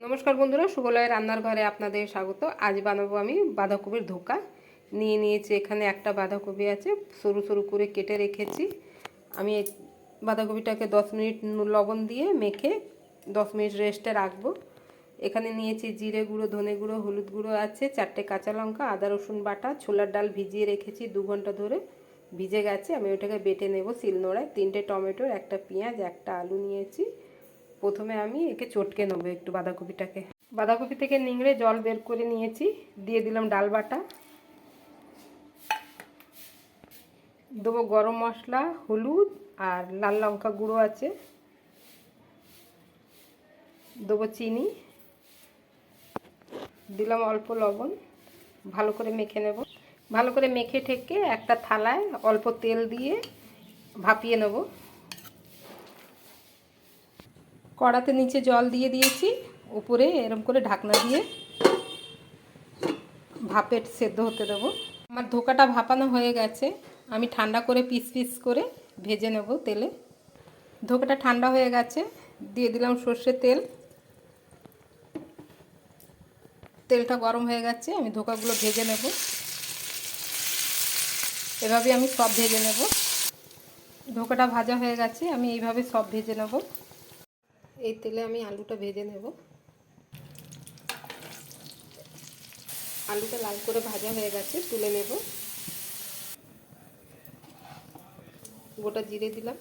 নমস্কার বন্ধুরা সুবলয় রান্নার ঘরে আপনাদের স্বাগত। আজ বানাবো আমি বাঁধাকপির ধোকা। নিয়ে নিয়েছি এখানে একটা বাঁধাকপি আছে, সরু সরু করে কেটে রেখেছি। আমি বাঁধাকপিটাকে দশ মিনিট লবণ দিয়ে মেখে দশ মিনিট রেস্টে রাখব। এখানে নিয়েছি জিরে গুঁড়ো, ধনে গুঁড়ো, হলুদ গুঁড়ো আছে, চারটে কাঁচা লঙ্কা, আদা, রসুন বাটা, ছোলার ডাল ভিজিয়ে রেখেছি দু ঘণ্টা ধরে। ভিজে গেছে, আমি ওটাকে বেটে নেব শিলনোড়ায়। তিনটে টমেটোর, একটা পেঁয়াজ, একটা আলু নিয়েছি। প্রথমে আমি একে চটকে নেব একটু বাঁধাকপিটাকে। বাঁধাকপি থেকে নিংড়ে জল বের করে নিয়েছি, দিয়ে দিলাম ডাল বাটা। দেবো গরম মশলা, হলুদ আর লাল লঙ্কা গুঁড়ো আছে। দেবো চিনি। দিলাম অল্প লবণ, ভালো করে মেখে নেব। ভালো করে মেখে ঠেকে একটা থালায় অল্প তেল দিয়ে ভাপিয়ে নেব। কড়াতে নিচে জল দিয়ে দিয়েছি, উপরে এরম করে ঢাকনা দিয়ে ভাপের সেদ্ধ হতে দেবো। আমার ধোকাটা ভাপানো হয়ে গেছে, আমি ঠান্ডা করে পিস পিস করে ভেজে নেব তেলে। ধোকাটা ঠান্ডা হয়ে গেছে, দিয়ে দিলাম সর্ষের তেল। তেলটা গরম হয়ে গেছে, আমি ধোকাগুলো ভেজে নেব। এভাবে আমি সব ভেজে নেব। ধোকাটা ভাজা হয়ে গেছে, আমি এইভাবে সব ভেজে নেব। এই তেলে আমি আলুটা ভেজে নেব। আলুটা লাল করে ভাজা হয়ে গেছে, তুলে নেব। গোটা জিরে দিলাম,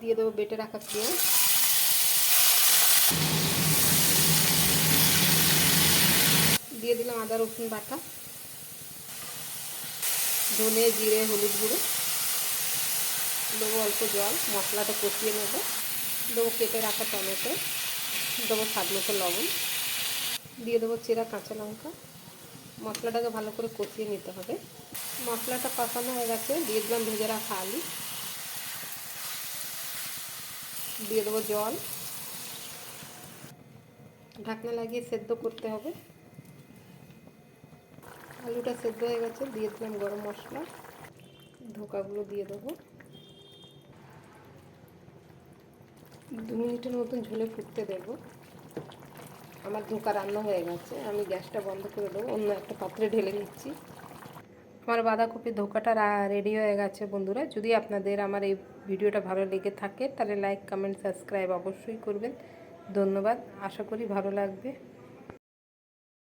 দিয়ে দেবো বেটে রাখা পেঁয়াজ। দিয়ে দিলাম আদা, রসুন বাটা, ধনে, জিরে, হলুদ গুঁড়ো। দেবো অল্প জল, মশলাটা কষিয়ে নেব। দেবো কেটে রাখা টমেটো, দেবো স্বাদ মতো লবণ, দিয়ে দেবো চেরা কাঁচা লঙ্কা। মশলাটাকে ভালো করে কষিয়ে নিতে হবে। মশলাটা কষানো হয়ে গেছে, দিয়ে দিলাম ভেজে রাখা আলু। দিয়ে দেবো জল। ঢাকনা লাগিয়ে সেদ্ধ করতে হবে। আলুটা সেদ্ধ হয়ে গেছে, দিয়ে দিলাম গরম মশলা। ধোকাগুলো দিয়ে দেবো। দু মিনিটের মতন ঝুলে ফুটতে দেব। আমার ধোকা রান্না হয়ে গেছে, আমি গ্যাসটা বন্ধ করে দেবো, অন্য একটা পাত্রে ঢেলে নিচ্ছি। আমার বাঁধাকপির ধোকাটা রেডি হয়ে গেছে বন্ধুরা। যদি আপনাদের আমার এই ভিডিওটা ভালো লেগে থাকে, তাহলে লাইক কমেন্ট সাবস্ক্রাইব অবশ্যই করবেন। ধন্যবাদ, আশা করি ভালো লাগবে।